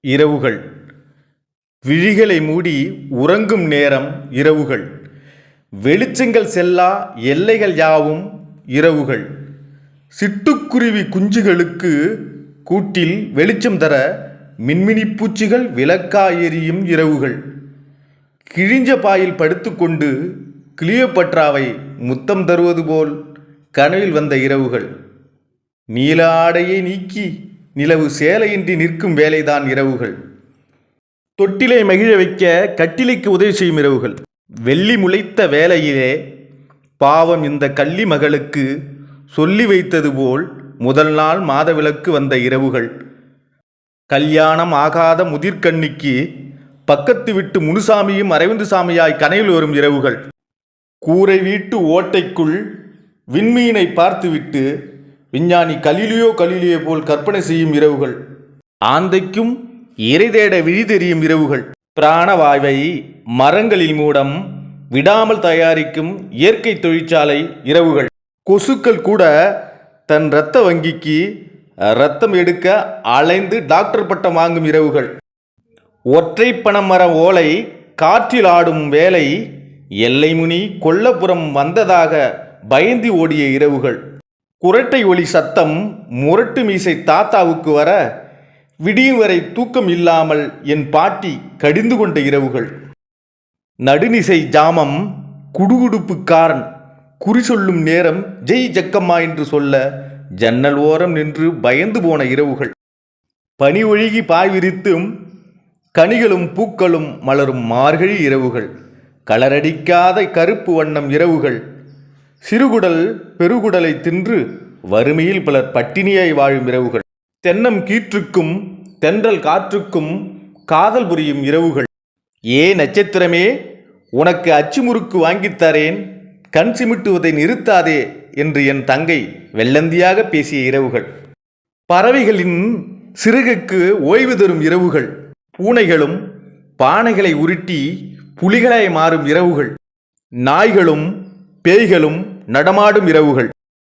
இரவுகள். விழிகளை மூடி உறங்கும் நேரம் இரவுகள். வெளிச்சங்கள் செல்லா எல்லைகள் யாவும் இரவுகள். சிட்டுக்குருவி குஞ்சுகளுக்கு கூட்டில் வெளிச்சம் தர மின்மினி பூச்சிகள் விளக்கா எரியும் இரவுகள். கிழிஞ்ச பாயில் படுத்துக்கொண்டு கிளியோபட்ராவை முத்தம் தருவது போல் கனவில் வந்த இரவுகள். நீல ஆடையை நீக்கி நிலவு சேலையின்றி நிற்கும் வேலைதான் இரவுகள். தொட்டிலை மகிழ வைக்க கட்டிலைக்கு உதவி செய்யும் இரவுகள். வெள்ளி முளைத்த வேலையிலே பாவம் இந்த கள்ளி மகளுக்கு சொல்லி வைத்தது போல் முதல் நாள் மாதவிலக்கு வந்த இரவுகள். கல்யாணம் ஆகாத முதிர்கண்ணிக்கு பக்கத்து விட்டு முனுசாமியும் அரவிந்து சாமியாய் கனையில் வரும் இரவுகள். கூரை வீட்டு ஓட்டைக்குள் விண்மீனை பார்த்துவிட்டு விஞ்ஞானி கலிலியோ கலிலியோ போல் கற்பனை செய்யும் இரவுகள். ஆந்தைக்கும் இறை தேட விழி தெரியும் இரவுகள். பிராணவாய்வை மரங்களில் மூடம் விடாமல் தயாரிக்கும் இயற்கை தொழிற்சாலை இரவுகள். கொசுக்கள் கூட தன் இரத்த வங்கிக்கு ரத்தம் எடுக்க அலைந்து டாக்டர் பட்டம் வாங்கும் இரவுகள். ஒற்றை பணமர ஓலை காற்றில் ஆடும் வேலை எல்லைமுனி கொல்லப்புறம் வந்ததாக பயந்து ஓடிய இரவுகள். குரட்டை ஒளி சத்தம் முரட்டு மீசை தாத்தாவுக்கு வர விடியும் வரை தூக்கம் இல்லாமல் என் பாட்டி கடிந்து கொண்ட இரவுகள். நடுநிசை ஜாமம் குடுகுடுப்புக்காரன். குறி சொல்லும் நேரம் ஜெய் ஜக்கம்மா என்று சொல்ல ஜன்னல் ஓரம் நின்று பயந்து போன இரவுகள். பனி ஒழுகி பாய் விரித்தும் கனிகளும் பூக்களும் மலரும் மார்கழி இரவுகள். கலரடிக்காத கருப்பு வண்ணம் இரவுகள். சிறுகுடல் பெருகுடலை தின்று வறுமையில் பலர் பட்டினியாய் வாழும் இரவுகள். தென்னம் கீற்றுக்கும் தென்றல் காற்றுக்கும் காதல் புரியும் இரவுகள். ஏ நட்சத்திரமே உனக்கு அச்சுமுறுக்கு வாங்கித் தரேன் கண் சிமிட்டுவதை நிறுத்தாதே என்று என் தங்கை வெள்ளந்தியாக பேசிய இரவுகள். பறவைகளின் சிறுகுக்கு ஓய்வு தரும் இரவுகள். பூனைகளும் பானைகளை உருட்டி புலிகளாய் மாறும் இரவுகள். நாய்களும் பேய்களும் நடமாடும் இரவுகள்.